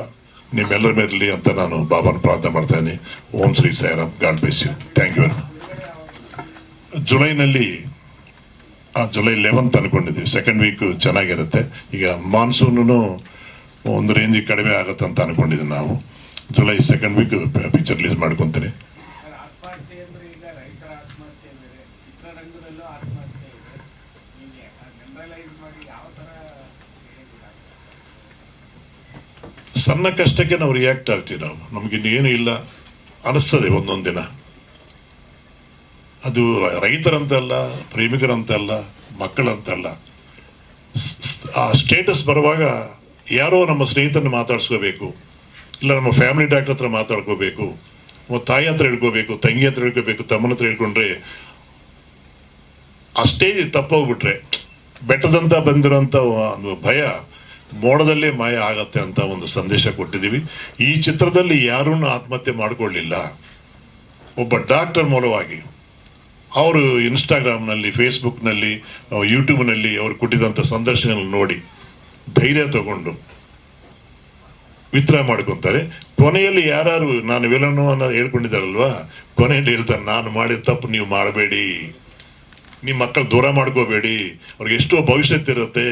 ನಿಮ್ಮೆಲ್ಲರ ಮೇಲಿರಲಿ ಅಂತ ನಾನು ಬಾಬಾನ ಪ್ರಾರ್ಥನೆ ಮಾಡ್ತಾ ಇದ್ದೀನಿ. Om Shri Sairam God bless you thank you ಜುಲೈನಲ್ಲಿ, ಆ, ಜುಲೈ ಲೆವೆಂತ್ ಅನ್ಕೊಂಡಿದ್ದೀವಿ. ಸೆಕೆಂಡ್ ವೀಕ್ ಚೆನ್ನಾಗಿರುತ್ತೆ. ಈಗ ಮಾನ್ಸೂನು ಒಂದು ರೇಂಜಿಗೆ ಕಡಿಮೆ ಆಗುತ್ತೆ ಅಂತ ಅನ್ಕೊಂಡಿದ್ದೀವಿ ನಾವು. July second week picture release ಮಾಡ್ಕೊತೀನಿ ಸರ್, ಆತ್ಮಹತ್ಯೆ ಅಂದ್ರೆ ಈಗ ರೈತರ ಆತ್ಮಹತ್ಯೆ ಬೇರೆ ಚಿತ್ರರಂಗದಲ್ಲೂ ಆತ್ಮಹತ್ಯೆ ಇದೆ ಹೀಗೆ ಜನರಲೈಸ್ ಮಾಡಿ ಯಾವ ತರ ಹೇಳಿದ್ದೀರಾ? ಸಣ್ಣ ಕಷ್ಟಕ್ಕೆ ನಾವು ರಿಯಾಕ್ಟ್ ಆಗ್ತೀವಿ ನಾವು. ನಮಗಿನ್ನೇನು ಇಲ್ಲ. ಅನಿಸ್ತದೆ ಒಂದೊಂದು ದಿನ. ಅದು ರೈತರಂತಲ್ಲ, ಪ್ರೇಮಿಕರಂತಲ್ಲ, ಮಕ್ಕಳಂತಲ್ಲ. ಆ ಸ್ಟೇಟಸ್ ಬರುವಾಗ ಯಾರೋ ನಮ್ಮ ಸ್ನೇಹಿತರನ್ನು ಮಾತಾಡ್ಸ್ಕೋಬೇಕು. ಇಲ್ಲ ನಮ್ಮ ಫ್ಯಾಮಿಲಿ ಡಾಕ್ಟರ್ ಹತ್ರ ಮಾತಾಡ್ಕೋಬೇಕು. ನಮ್ಮ ತಾಯಿ ಹತ್ರ ಹೇಳ್ಕೋಬೇಕು, ತಂಗಿ ಹತ್ರ ಹೇಳ್ಕೋಬೇಕು, ತಮ್ಮನ ಹತ್ರ ಹೇಳ್ಕೊಂಡ್ರೆ ಅಷ್ಟೇ ತಪ್ಪೋಗ್ಬಿಟ್ರೆ. ಬೆಟ್ಟದಂತ ಬಂದಿರೋಂಥ ಒಂದು ಭಯ. ಮೋಡದಲ್ಲೇ ಮಾಯ ಆಗತ್ತೆ ಅಂತ ಒಂದು ಸಂದೇಶ ಕೊಟ್ಟಿದ್ದೀವಿ. ಈ ಚಿತ್ರದಲ್ಲಿ ಯಾರೂ ಆತ್ಮಹತ್ಯೆ ಮಾಡಿಕೊಳ್ಳಿಲ್ಲ. ಒಬ್ಬ ಡಾಕ್ಟರ್ ಮೂಲವಾಗಿ ಅವರು ಇನ್ಸ್ಟಾಗ್ರಾಮ್ನಲ್ಲಿ, ಫೇಸ್ಬುಕ್ನಲ್ಲಿ ಯೂಟ್ಯೂಬ್ನಲ್ಲಿ ಅವರು ಕೊಟ್ಟಿದ್ದಂಥ ಸಂದರ್ಶನ ನೋಡಿ ಧೈರ್ಯ ತಗೊಂಡು ವಿತ್ರ ಮಾಡ್ಕೊತಾರೆ. ಕೊನೆಯಲ್ಲಿ ಯಾರು ನಾನು ವಿಲನು ಅನ್ನೋ ಹೇಳ್ಕೊಂಡಿದ್ದಾರಲ್ವಾ? ಕೊನೆಯಲ್ಲಿ ಹೇಳ್ತಾರೆ, ನಾನು ಮಾಡಿದ ತಪ್ಪು ನೀವು ಮಾಡಬೇಡಿ. ನಿಮ್ಮ ಮಕ್ಕಳು ದೂರ ಮಾಡ್ಕೋಬೇಡಿ. ಅವ್ರಿಗೆ ಎಷ್ಟೋ ಭವಿಷ್ಯತ್ ಇರುತ್ತೆ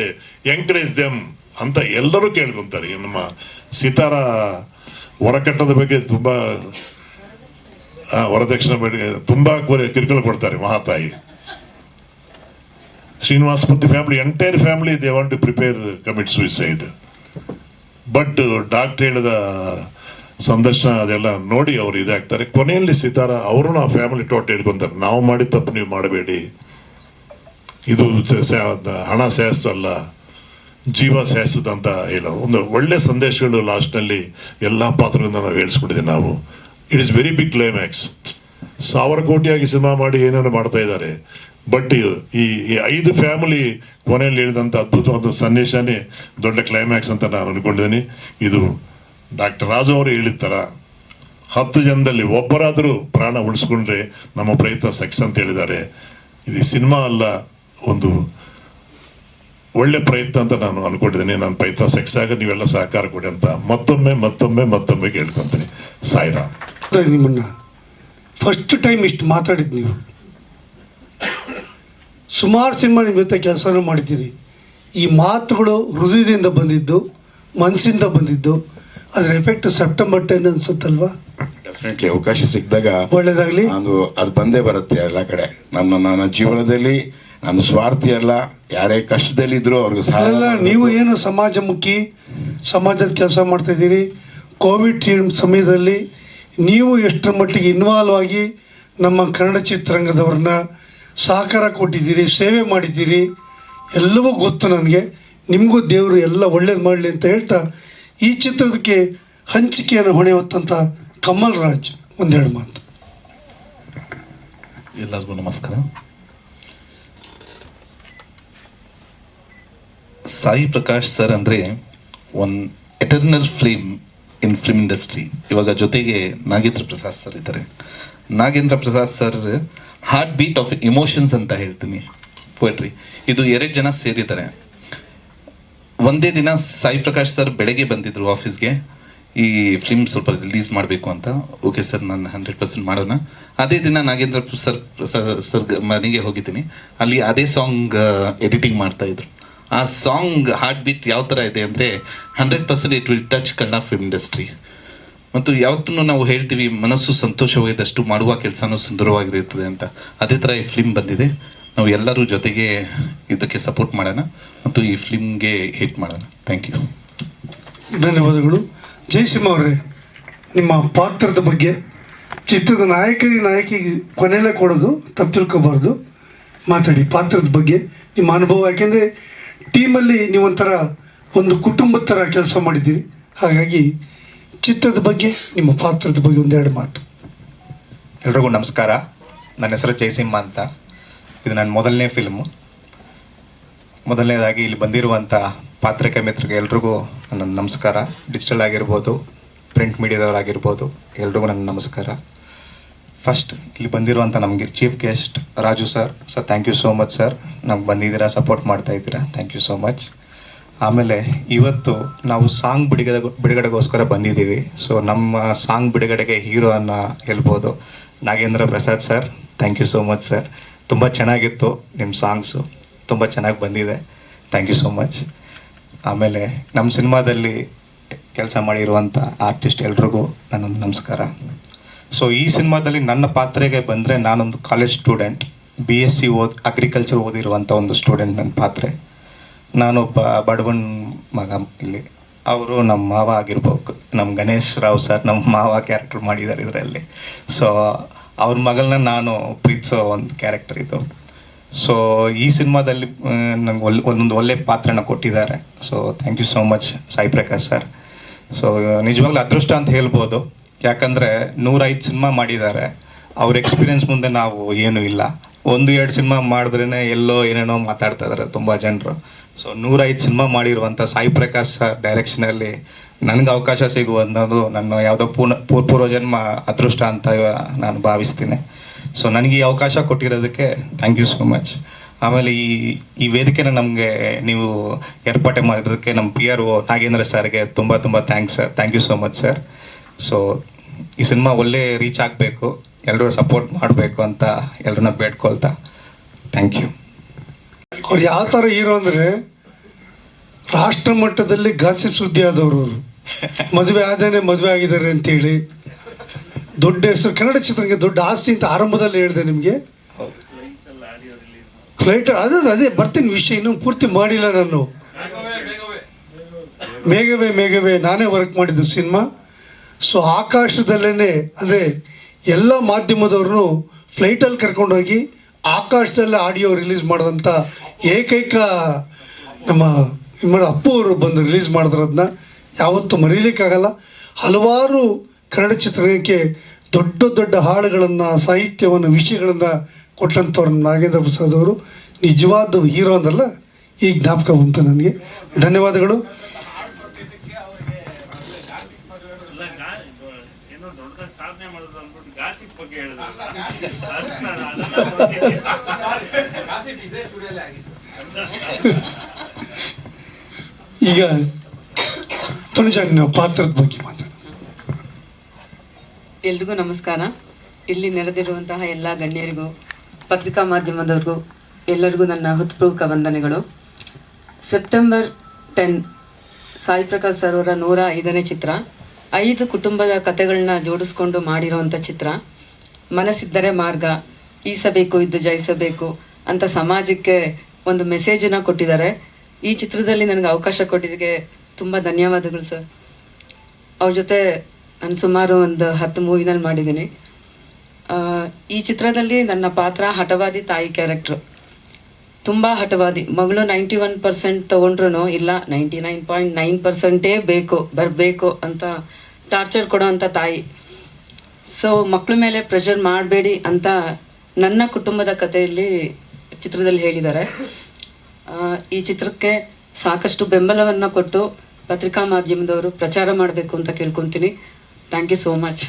ಎಂಕರೇಜ್ ದೆಮ್ ಅಂತ ಎಲ್ಲರೂ ಕೇಳ್ಕೊಂತಾರೆ. ನಮ್ಮ ಸೀತಾರ ಹೊರಕಟ್ಟದ ಬಗ್ಗೆ ತುಂಬಾ ವರದಕ್ಷಿಣೆ ಬಗ್ಗೆ ತುಂಬಾ ಕೊರೆ- ಕಿರುಕುಳ ಕೊಡ್ತಾರೆ ಮಹಾತಾಯಿ. Srinivas Murthy family entire family they want to prepare commit suicide but doctor ಹೇಳಿದ ಸಂದರ್ಶನ ಅದೆಲ್ಲ ನೋಡಿ ಅವರು ಇದಾಗ್ತಾರೆ. ಕೊನೆಯಲ್ಲಿ ಸಿತಾರ ಅವರು ಆ ಫ್ಯಾಮಿಲಿ ಟೋಟ್ ಹೇಳ್ಕೊಂತಾರೆ. ನಾವು ಮಾಡಿದ ತಪ್ಪು ನೀವು ಮಾಡಬೇಡಿ. ಇದು ಹಣ ಹಣ ಸೇರಿಸ್ತಲ್ಲ ಜೀವ ಸೇರಿಸ್ತದ ಅಂತ ಹೇಳೋ ಒಂದು ಒಳ್ಳೆ ಸಂದೇಶಗಳು ಲಾಸ್ಟ್ನಲ್ಲಿ ಎಲ್ಲ ಪಾತ್ರಗಳನ್ನ ನಾವು ಹೇಳಿಸ್ಬಿಟ್ಟಿದ್ದೀವಿ ನಾವು. It is very big climax ಸಾವಿರ ಕೋಟಿಯಾಗಿ ಸಿನಿಮಾ ಮಾಡಿ ಏನೇನು ಮಾಡ್ತಾ ಇದ್ದಾರೆ. ಬಟ್ ಈ ಐದು ಫ್ಯಾಮಿಲಿ ಕೊನೆಯಲ್ಲಿ ಹೇಳಿದಂಥ ಅದ್ಭುತವಾದ ಸನ್ನಿವೇಶನೇ ದೊಡ್ಡ ಕ್ಲೈಮ್ಯಾಕ್ಸ್ ಅಂತ ನಾನು ಅನ್ಕೊಂಡಿದ್ದೀನಿ. ಇದು ಡಾಕ್ಟರ್ ರಾಜು ಅವರು ಹೇಳಿದ ಹತ್ತು ಜನದಲ್ಲಿ ಒಬ್ಬರಾದರೂ ಪ್ರಾಣ ಉಳಿಸ್ಕೊಂಡ್ರೆ ನಮ್ಮ ಪ್ರಯತ್ನ ಸಕ್ಸ್ ಅಂತ ಹೇಳಿದ್ದಾರೆ. ಇದು ಸಿನಿಮಾ ಅಲ್ಲ, ಒಂದು ಒಳ್ಳೆ ಪ್ರಯತ್ನ ಅಂತ ನಾನು ಅನ್ಕೊಂಡಿದ್ದೀನಿ. ನಾನು ಪ್ರಯತ್ನ ಸಕ್ಸಾಗ ಆಗ ನೀವೆಲ್ಲ ಸಹಕಾರ ಕೊಡಿ ಅಂತ ಮತ್ತೊಮ್ಮೆ ಮತ್ತೊಮ್ಮೆ ಮತ್ತೊಮ್ಮೆ ಕೇಳ್ಕೊಂತೀನಿ. ಸಾಯಿರಾಮ್. ಅದೇ ನಿಮ್ಮನ್ನ ಫಸ್ಟ್ ಟೈಮ್ ಇಷ್ಟು ಮಾತಾಡಿದ್ ನೀವು. ಸುಮಾರು ಸಿನಿಮಾ ನಿಮ್ಮ ಜೊತೆ ಕೆಲಸನೂ ಮಾಡಿದ್ದೀರಿ. ಈ ಮಾತುಗಳು ಹೃದಯದಿಂದ ಬಂದಿದ್ದು ಮನಸ್ಸಿಂದ ಬಂದಿದ್ದು ಅದರ ಎಫೆಕ್ಟ್ ಸೆಪ್ಟೆಂಬರ್ ಟೆನ್ ಅನ್ಸುತ್ತಲ್ವಾ? ಡೆಫಿನೆಟ್ಲಿ ಅವಕಾಶ ಸಿಕ್ಕಿದಾಗ ಒಳ್ಳೇದಾಗ್ಲಿ. ಅದು ಅದು ಬಂದೇ ಬರುತ್ತೆ ಎಲ್ಲ ಕಡೆ. ನನ್ನ ನನ್ನ ಜೀವನದಲ್ಲಿ ನಾನು ಸ್ವಾರ್ಥಿ ಅಲ್ಲ ಯಾರೇ ಕಷ್ಟದಲ್ಲಿದ್ರು ಅವ್ರಿಗೆ ಸಹಾಯ ನೀವು ಏನು ಸಮಾಜಮುಖಿ ಸಮಾಜದ ಕೆಲಸ ಮಾಡ್ತಾ ಇದ್ದೀರಿ? ಕೋವಿಡ್ ಸಮಯದಲ್ಲಿ ನೀವು ಎಷ್ಟರ ಮಟ್ಟಿಗೆ ಇನ್ವಾಲ್ವ್ ಆಗಿ ನಮ್ಮ ಕನ್ನಡ ಚಿತ್ರರಂಗದವ್ರನ್ನ ಸಹಕಾರ ಕೊಟ್ಟಿದ್ದೀರಿ ಸೇವೆ ಮಾಡಿದ್ದೀರಿ ಎಲ್ಲವೂ ಗೊತ್ತು ನನಗೆ. ನಿಮಗೂ ದೇವರು ಎಲ್ಲ ಒಳ್ಳೇದು ಮಾಡಲಿ ಅಂತ ಹೇಳ್ತಾ ಈ ಚಿತ್ರದಕ್ಕೆ ಹಂಚಿಕೆಯನ್ನು ಹೊಣೆ ಹೊತ್ತಂಥ ಕಮಲ್ ರಾಜ್ ಒಂದೆರಡು ಮಾತು. ಎಲ್ಲರಿಗೂ ನಮಸ್ಕಾರ. ಸಾಯಿ ಪ್ರಕಾಶ್ ಸರ್ ಅಂದ್ರೆ one eternal flame in film industry ಇವಾಗ ಜೊತೆಗೆ ನಾಗೇಂದ್ರ ಪ್ರಸಾದ್ ಸರ್ ಇದ್ದಾರೆ. Nagendra Prasad sir heartbeat of emotions ಅಂತ ಹೇಳ್ತೀನಿ ಪೋಯಟ್ರಿ ಇದು ಎರಡು ಜನ ಸೇರಿದ್ದಾರೆ. ಒಂದೇ ದಿನ ಸಾಯಿ ಪ್ರಕಾಶ್ ಸರ್ ಬೆಳಗ್ಗೆ ಬಂದಿದ್ರು ಆಫೀಸ್ಗೆ ಈ ಫಿಲ್ಮ್ ಸ್ವಲ್ಪ ರಿಲೀಸ್ ಮಾಡಬೇಕು ಅಂತ. ಓಕೆ ಸರ್ ನಾನು ಹಂಡ್ರೆಡ್ ಪರ್ಸೆಂಟ್ ಮಾಡೋಣ. ಅದೇ ದಿನ ನಾಗೇಂದ್ರ ಸರ್ ಸರ್ ಮನೆಗೆ ಹೋಗಿದ್ದೀನಿ. ಅಲ್ಲಿ ಅದೇ ಸಾಂಗ್ ಎಡಿಟಿಂಗ್ ಮಾಡ್ತಾ ಇದ್ರು. ಆ ಸಾಂಗ್ ಹಾರ್ಟ್ ಬೀಟ್ ಯಾವ ಥರ ಇದೆ ಅಂದರೆ hundred percent it will touch Kannada film industry ಮತ್ತು ಯಾವತ್ತೂ ನಾವು ಹೇಳ್ತೀವಿ, ಮನಸ್ಸು ಸಂತೋಷವಾಗಿದ್ದಷ್ಟು ಮಾಡುವ ಕೆಲಸನೂ ಸುಂದರವಾಗಿರುತ್ತದೆ ಅಂತ. ಅದೇ ಥರ ಈ ಫಿಲ್ಮ್ ಬಂದಿದೆ. ನಾವು ಎಲ್ಲರೂ ಜೊತೆಗೆ ಇದಕ್ಕೆ ಸಪೋರ್ಟ್ ಮಾಡೋಣ ಮತ್ತು ಈ ಫಿಲ್ಮ್ಗೆ ಹಿಟ್ ಮಾಡೋಣ. ಥ್ಯಾಂಕ್ ಯು ಧನ್ಯವಾದಗಳು. ಜಯಸಿಂಹ ಅವರೇ, ನಿಮ್ಮ ಪಾತ್ರದ ಬಗ್ಗೆ, ಚಿತ್ರದ ನಾಯಕರಿಗೆ ನಾಯಕಿಗೆ ಕೊನೆಯಲ್ಲೇ ಕೊಡೋದು, ತಪ್ಪು ತಿಳ್ಕೋಬಾರ್ದು. ಮಾತಾಡಿ ಪಾತ್ರದ ಬಗ್ಗೆ, ನಿಮ್ಮ ಅನುಭವ ಯಾಕೆಂದರೆ ಟೀಮಲ್ಲಿ ನೀವೊಂಥರ ಒಂದು ಕುಟುಂಬದ ಥರ ಕೆಲಸ ಮಾಡಿದ್ದೀರಿ. ಹಾಗಾಗಿ ಚಿತ್ರದ ಬಗ್ಗೆ, ನಿಮ್ಮ ಪಾತ್ರದ ಬಗ್ಗೆ ಒಂದೆರಡು ಮಾತು. ಎಲ್ರಿಗೂ ನಮಸ್ಕಾರ. ನನ್ನ ಹೆಸರು ಜಯಸಿಂಹ ಅಂತ. ಇದು ನನ್ನ ಮೊದಲನೇ ಫಿಲ್ಮು ಮೊದಲನೇದಾಗಿ ಇಲ್ಲಿ ಬಂದಿರುವಂಥ ಪಾತ್ರಿಕೆ ಮಿತ್ರರಿಗೆ ಎಲ್ರಿಗೂ ನನ್ನ ನಮಸ್ಕಾರ. ಡಿಜಿಟಲ್ ಆಗಿರ್ಬೋದು ಪ್ರಿಂಟ್ ಮೀಡಿಯಾದವರಾಗಿರ್ಬೋದು ಎಲ್ರಿಗೂ ನನ್ನ ನಮಸ್ಕಾರ. ಫಸ್ಟ್ ಇಲ್ಲಿ ಬಂದಿರುವಂಥ ನಮಗೆ chief guest Raju sir sir thank you so much sir ನಮ್ಗೆ ಬಂದಿದ್ದೀರಾ ಸಪೋರ್ಟ್ ಮಾಡ್ತಾ ಇದ್ದೀರಾ. ಥ್ಯಾಂಕ್ ಯು ಸೋ ಮಚ್ ಆಮೇಲೆ ಇವತ್ತು ನಾವು ಸಾಂಗ್ ಬಿಡುಗಡೆ ಬಿಡುಗಡೆಗೋಸ್ಕರ ಬಂದಿದ್ದೀವಿ. ಸೊ ನಮ್ಮ ಸಾಂಗ್ ಬಿಡುಗಡೆಗೆ ಹೀರೋ ಅನ್ನ ಹೇಳ್ಬೋದು Nagendra Prasad sir thank you so much sir ತುಂಬ ಚೆನ್ನಾಗಿತ್ತು ನಿಮ್ಮ ಸಾಂಗ್ಸು ತುಂಬ ಚೆನ್ನಾಗಿ ಬಂದಿದೆ. ಥ್ಯಾಂಕ್ ಯು ಸೋ ಮಚ್ ಆಮೇಲೆ ನಮ್ಮ ಸಿನಿಮಾದಲ್ಲಿ ಕೆಲಸ ಮಾಡಿರುವಂಥ ಆರ್ಟಿಸ್ಟ್ ಎಲ್ರಿಗೂ ನನ್ನೊಂದು ನಮಸ್ಕಾರ. ಸೊ ಈ ಸಿನಿಮಾದಲ್ಲಿ ನನ್ನ ಪಾತ್ರೆಗೆ ಬಂದರೆ ನಾನೊಂದು college student B S C ಓದ್ ಅಗ್ರಿಕಲ್ಚರ್ ಓದಿರುವಂಥ ಒಂದು ಸ್ಟೂಡೆಂಟ್ ನನ್ನ ಪಾತ್ರೆ. ನಾನೊಬ್ಬ ಬಡವನ್ ಮಗ ಇಲ್ಲಿ. ಅವರು ನಮ್ಮ ಮಾವ ಆಗಿರ್ಬೇಕು. ನಮ್ಮ ಗಣೇಶ್ ರಾವ್ ಸರ್ ನಮ್ಮ ಮಾವ ಕ್ಯಾರೆಕ್ಟರ್ ಮಾಡಿದ್ದಾರೆ ಇದರಲ್ಲಿ. ಸೊ ಅವ್ರ ಮಗಳನ್ನ ನಾನು ಪ್ರೀತಿಸೋ ಒಂದು ಕ್ಯಾರೆಕ್ಟರ್ ಇದು. ಸೊ ಈ ಸಿನಿಮಾದಲ್ಲಿ ನಂಗೆ ಒಳ್ಳೆ ಒಂದೊಂದು ಒಳ್ಳೆ ಪಾತ್ರನ ಕೊಟ್ಟಿದ್ದಾರೆ. So thank you so much Sai Prakash sir. So ನಿಜವಾಗ್ಲೂ ಅದೃಷ್ಟ ಅಂತ ಹೇಳ್ಬೋದು. ಯಾಕಂದರೆ ನೂರೈದು ಸಿನಿಮಾ ಮಾಡಿದ್ದಾರೆ. ಅವ್ರ ಎಕ್ಸ್ಪೀರಿಯನ್ಸ್ ಮುಂದೆ ನಾವು ಏನೂ ಇಲ್ಲ. ಒಂದು ಎರಡು ಸಿನಿಮಾ ಮಾಡಿದ್ರೇ ಎಲ್ಲೋ ಏನೇನೋ ಮಾತಾಡ್ತಾ ಇದ್ದಾರೆ ತುಂಬ ಜನರು. ಸೊ ನೂರೈದು ಸಿನಿಮಾ ಮಾಡಿರುವಂಥ ಸಾಯಿ ಪ್ರಕಾಶ್ ಸರ್ ಡೈರೆಕ್ಷನಲ್ಲಿ ನನಗೆ ಅವಕಾಶ ಸಿಗುವಂಥದ್ದು ನನ್ನ ಯಾವುದೋ ಪೂರ್ಣ ಪೂರ್ ಪೂರ್ವಜನ್ಮ ಅದೃಷ್ಟ ಅಂತ ನಾನು ಭಾವಿಸ್ತೀನಿ. ಸೊ ನನಗೆ ಈ ಅವಕಾಶ ಕೊಟ್ಟಿರೋದಕ್ಕೆ ಥ್ಯಾಂಕ್ ಯು ಸೋ ಮಚ್ ಆಮೇಲೆ ಈ ಈ ವೇದಿಕೆನ ನಮಗೆ ನೀವು ಏರ್ಪಾಟೆ ಮಾಡಿರೋದಕ್ಕೆ ನಮ್ಮ ಪಿ ಆರ್ ಓ ನಾಗೇಂದ್ರ ಸರ್ಗೆ ತುಂಬ ತುಂಬ thanks sir thank you so much sir so ಈ ಸಿನಿಮಾ ಒಳ್ಳೆ ರೀಚ್ ಆಗಬೇಕು ಎಲ್ಲರೂ ಸಪೋರ್ಟ್ ಮಾಡಬೇಕು ಅಂತ ಎಲ್ಲರನ್ನ ಬೇಡ್ಕೊಳ್ತಾ ಥ್ಯಾಂಕ್ ಯು ಅವ್ರು ಯಾವ ಥರ ಹೀರೋ ಅಂದರೆ ರಾಷ್ಟ್ರ ಮಟ್ಟದಲ್ಲಿ ಗಾಸಿ ಸುದ್ದಿ ಆದವರು ಅವರು. ಮದುವೆ ಆದೇನೆ ಮದುವೆ ಆಗಿದ್ದಾರೆ ಅಂತೇಳಿ. ದೊಡ್ಡ ಹೆಸರು ಕನ್ನಡ ಚಿತ್ರಕ್ಕೆ ದೊಡ್ಡ ಆಸ್ತಿ ಅಂತ ಆರಂಭದಲ್ಲಿ ಹೇಳಿದೆ ನಿಮಗೆ. ಫ್ಲೈಟ್ ಅದೇ ಅದೇ ಬರ್ತೀನಿ ವಿಷಯ ಇನ್ನೂ ಪೂರ್ತಿ ಮಾಡಿಲ್ಲ ನಾನು. ಮೇಘವೇ ಮೇಘವೇ. ನಾನೇ ವರ್ಕ್ ಮಾಡಿದ್ದು ಸಿನಿಮಾ ಸೊ ಆಕಾಶದಲ್ಲೇ ಅಂದರೆ ಎಲ್ಲ ಮಾಧ್ಯಮದವ್ರನ್ನು ಫ್ಲೈಟಲ್ಲಿ ಕರ್ಕೊಂಡೋಗಿ ಆಕಾಶದಲ್ಲೇ ಆಡಿಯೋ ರಿಲೀಸ್ ಮಾಡಿದಂಥ ಏಕೈಕ ನಮ್ಮ ಅಪ್ಪು ಅವರು ಬಂದು ರಿಲೀಸ್ ಮಾಡಿದ್ರದನ್ನ ಯಾವತ್ತೂ ಮರೀಲಿಕ್ಕಾಗಲ್ಲ. ಹಲವಾರು ಕನ್ನಡ ಚಿತ್ರರಂಗಕ್ಕೆ ದೊಡ್ಡ ದೊಡ್ಡ ಹಾಡುಗಳನ್ನು, ಸಾಹಿತ್ಯವನ್ನು, ವಿಷಯಗಳನ್ನು ಕೊಟ್ಟಂಥವ್ರು ನಾಗೇಂದ್ರ ಪ್ರಸಾದ್ ಅವರು. ನಿಜವಾದ ಹೀರೋ ಅಂದ್ರಲ್ಲ, ಈ ಜ್ಞಾಪಕ ಬಂತು ನನಗೆ. ಧನ್ಯವಾದಗಳು. ಏನೋ ದೊಡ್ಡದಾಗಿ ಸಾಧನೆ ಮಾಡೋದು ಅಂದ್ಬಿಟ್ಟು ಗಾಸಿಪ್ ಬಗ್ಗೆ ಹೇಳಿದ್ರು. ಈಗ ಪಾತ್ರದ ಬಗ್ಗೆ ಮಾತಾಡ ಎಲ್ರಿಗೂ ನಮಸ್ಕಾರ. ಇಲ್ಲಿ ನೆರೆದಿರುವಂತಹ ಎಲ್ಲ ಗಣ್ಯರಿಗೂ ಪತ್ರಿಕಾ ಮಾಧ್ಯಮದವರಿಗೂ ಎಲ್ಲರಿಗೂ ನನ್ನ ಹೃತ್ಪೂರ್ವಕ ವಂದನೆಗಳು. September ten Sai Prakash sir ಅವರ ನೂರ ಐದನೇ ಚಿತ್ರ. ಐದು ಕುಟುಂಬದ ಕತೆಗಳನ್ನ ಜೋಡಿಸ್ಕೊಂಡು ಮಾಡಿರೋವಂಥ ಚಿತ್ರ. ಮನಸ್ಸಿದ್ದರೆ ಮಾರ್ಗ, ಈಸಬೇಕು, ಇದ್ದು ಜಯಿಸಬೇಕು ಅಂತ ಸಮಾಜಕ್ಕೆ ಒಂದು ಮೆಸೇಜನ್ನ ಕೊಟ್ಟಿದ್ದಾರೆ. ಈ ಚಿತ್ರದಲ್ಲಿ ನನಗೆ ಅವಕಾಶ ಕೊಟ್ಟಿದ್ದಕ್ಕೆ ತುಂಬ ಧನ್ಯವಾದಗಳು ಸರ್. ಅವ್ರ ಜೊತೆ ನಾನು ಸುಮಾರು ಒಂದು ಹತ್ತು ಮೂವಿನಲ್ಲಿ ಮಾಡಿದ್ದೀನಿ. ಈ ಚಿತ್ರದಲ್ಲಿ ನನ್ನ ಪಾತ್ರ ಹಠವಾದಿ ತಾಯಿ ಕ್ಯಾರೆಕ್ಟ್ರು. ತುಂಬ ಹಠವಾದಿ. ಮಗಳು ನೈಂಟಿ ಒನ್ ಪರ್ಸೆಂಟ್ ತೊಗೊಂಡ್ರು ಇಲ್ಲ ನೈಂಟಿ ನೈನ್ ಪಾಯಿಂಟ್ ನೈನ್ ಪರ್ಸೆಂಟೇ ಬೇಕು, ಬರಬೇಕು ಅಂತ ಟಾರ್ಚರ್ ಕೊಡೋ ಅಂಥ ತಾಯಿ. ಸೊ ಮಕ್ಕಳ ಮೇಲೆ ಪ್ರೆಷರ್ ಮಾಡಬೇಡಿ ಅಂತ ನನ್ನ ಕುಟುಂಬದ ಕಥೆಯಲ್ಲಿ ಚಿತ್ರದಲ್ಲಿ ಹೇಳಿದ್ದಾರೆ. ಈ ಚಿತ್ರಕ್ಕೆ ಸಾಕಷ್ಟು ಬೆಂಬಲವನ್ನು ಕೊಟ್ಟು ಪತ್ರಿಕಾ ಮಾಧ್ಯಮದವರು ಪ್ರಚಾರ ಮಾಡಬೇಕು ಅಂತ ಕೇಳ್ಕೊತೀನಿ. Thank you so much